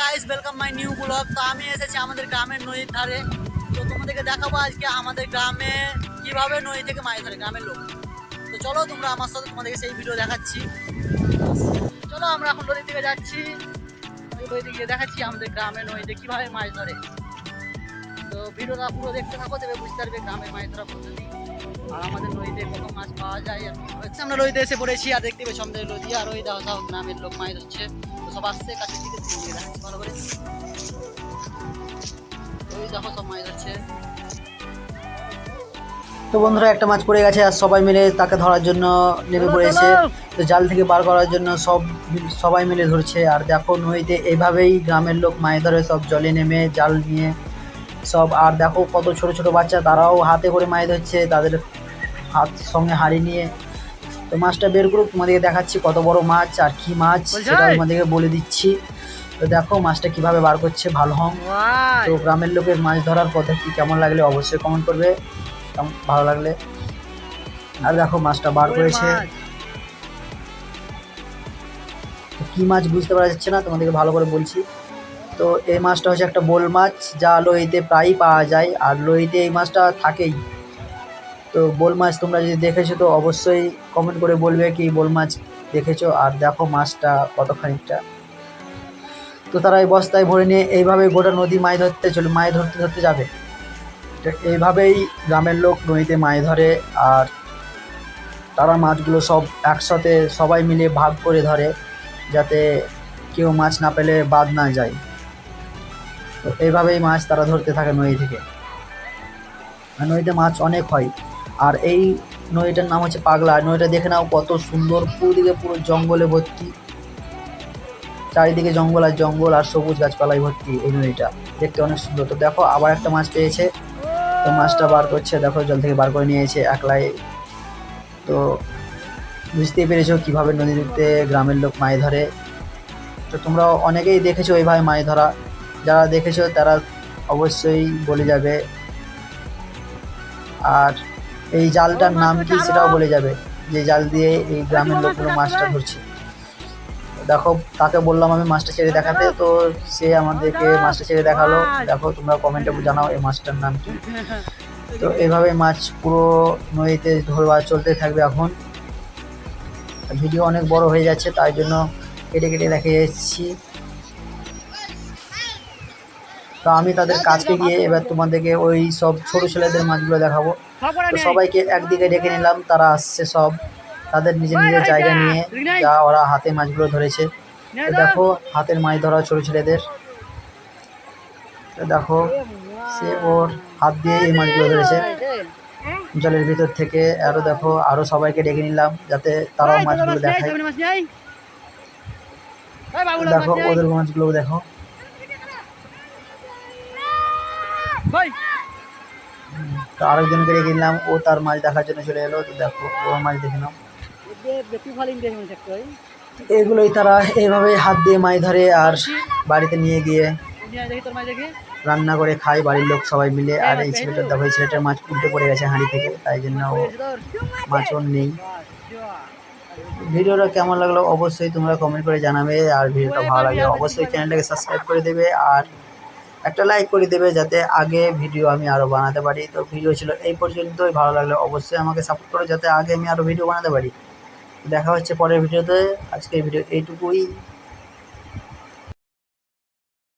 Guys welcome my new blog তো আমি এসেছি আমাদের গ্রামের নদীর ধারে। তো তোমাদেরকে দেখাবো আজকে আমাদের গ্রামে কীভাবে নদী থেকে মাছ ধরে গ্রামের লোক। তো চলো তোমরা আমার সাথে তোমাদেরকে সেই ভিডিও দেখাচ্ছি। চলো আমরা এখন নদীর দিকে যাচ্ছি। নদীর নদী থেকে দেখাচ্ছি আমাদের গ্রামের নদীতে কীভাবে মাছ ধরে। তো ভিডিওটা পুরো দেখতে থাকো তবে বুঝতে পারবে গ্রামের পদ্ধতি। আর আমাদের নদীতে কত মাছ পাওয়া যায় হচ্ছে আমরা নদীতে এসে পড়েছি আর দেখতে পেয়েছি আমাদের নদী আর ওই সব গ্রামের লোক মাছ ধরছে। তো সব আসছে কাছে দিকে দেখাচ্ছি ভালো করে। ওই দেখো সব মাছ ধরছে। তো বন্ধুরা একটা মাছ পড়ে গেছে আর সবাই মিলে তাকে ধরার জন্য নেমে পড়েছে। তো জাল থেকে বার করার জন্য সব সবাই মিলে ধরছে। আর দেখো নদীতে এইভাবেই গ্রামের লোক মাছ ধরে সব জলে নেমে জাল নিয়ে সব আর দেখো কত ছোট ছোট বাচ্চা তারাও হাতে করে মাছ ধরছে তাদের হাত সঙ্গে হাড়ি নিয়ে। তো মাছটা বের করুক তোমাদেরকে দেখাচ্ছি কত বড় মাছ আর কি মাছ সেটা তোমাদেরকে বলে দিচ্ছি। তো দেখো মাছটা কীভাবে বার করছে ভালো হং তো গ্রামের লোকের মাছ ধরার পদ্ধতি কেমন লাগলে অবশ্যই কমেন্ট করবে ভালো লাগলে। আর দেখো মাছটা বার করেছে। কি মাছ বুঝতে পারা যাচ্ছে না তোমাদেরকে ভালো করে বলছি। তো এই মাছটা হচ্ছে একটা বোল মাছ, যা লোহিতে প্রায়ই পাওয়া যায় আর লোহিতে এই মাছটা থাকেই। তো বোল মাছ তোমরা যদি দেখেছ তো অবশ্যই কমেন্ট করে বলবে কি বোল মাছ দেখেছ আর দেখো মাছটা কত খানিকটা তো তারা এই বস্তায় ভরে নিয়ে এইভাবে গোটা নদী মাছ ধরতে চলে, মাছ ধরতে ধরতে যাবে। তো এইভাবেই গ্রামের লোক নদীতে মাছ ধরে আর তারা মাছগুলো সব একসাথে সবাই মিলে ভাগ করে ধরে, যাতে কেউ মাছ না পেলে বাদ না যায়। তো এইভাবেই মাছ তারা ধরতে থাকে নদী থেকে। আর নদীতে মাছ অনেক হয়। আর এই নদীটার নাম হচ্ছে পাগলা। আর নদীটা দেখে নাও কত সুন্দর। পুরো দিকে পুরো জঙ্গলে ভর্তি। চারিদিকে জঙ্গল আর জঙ্গল আর সবুজ গাছপালায় ভর্তি এই নদীটা। দেখতে অনেক সুন্দর। তো দেখো, আবার একটা মাছ পেয়েছে। তো মাছটা বার করছে। দেখো, জল থেকে বার করে নিয়েছে একলাই। তো বুঝতেই পেরেছ কীভাবে নদীতে গ্রামের লোক মাছ ধরে। তো তোমরা অনেকেই দেখেছ এইভাবে মাছ ধরা। যারা দেখেছ, তারা অবশ্যই বলে যাবে। আর এই জালটার নাম কি সেটাও বলে যাবে, যে জাল দিয়ে এই গ্রামের লোকগুলো মাছটা ধরছে। দেখো, তাকে বললাম আমি মাছটা ছেড়ে দেখাতে, তো সে আমাদেরকে মাছটা ছেড়ে দেখাল। দেখো, তোমরা কমেন্টে জানাও এই মাছটার নাম কি। তো এইভাবে মাছ পুরো নদীতে ধরবা, চলতে থাকবে এখন। ভিডিও অনেক বড় হয়ে যাচ্ছে, তাই জন্য কেটে কেটে দেখে যাচ্ছি। তো আমি তাদের কাছকে গিয়ে এবার তোমাদেরকে ওই সব ছোট ছেলেদের মাছগুলো দেখাবো। তো সবাইকে একদিকে ডেকে নিলাম তারা আসছে সব। তাদের নিজের নিজের জায়গা নিয়ে যা ওরা হাতে মাছগুলো ধরেছে। দেখো হাতের মাছ ধরা ছোট ছেলেদের। দেখো সে ওর হাত দিয়ে এই মাছগুলো ধরেছে। জলের ভিতর থেকে আরও দেখো আরও সবাইকে ডেকে নিলাম যাতে তারাও মাছগুলো দেখায়। দেখো ওদের মাছগুলো দেখো। তো আরেকজনকে ডেকে নিলাম ও তার মাছ দেখার জন্য চলে এলো তো দেখো ওর মাছ দেখে নাও। এগুলোই তারা এইভাবে হাত দিয়ে মাছ ধরে আর বাড়িতে নিয়ে গিয়ে রান্না করে খায় বাড়ির লোক সবাই মিলে। আর এই ছেলেটার দেখো এই ছেলেটার মাছ উল্টে পড়ে গেছে হাঁড়ি থেকে তাই জন্য ও মাছ ওর নেই। ভিডিওটা কেমন লাগল অবশ্যই তোমরা কমেন্ট করে জানাবে আর ভিডিওটা ভালো লাগলে অবশ্যই চ্যানেলটাকে সাবস্ক্রাইব করে দেবে আর একটা লাইক করে দেবে যাতে আগে ভিডিও আমি আরও বানাতে পারি। তো ভিডিও ছিল এই পর্যন্তই। ভালো লাগলে অবশ্যই আমাকে সাপোর্ট করো যাতে আগে আমি আরও ভিডিও বানাতে পারি। দেখা হচ্ছে পরের ভিডিওতে আজকের ভিডিও এইটুকুই।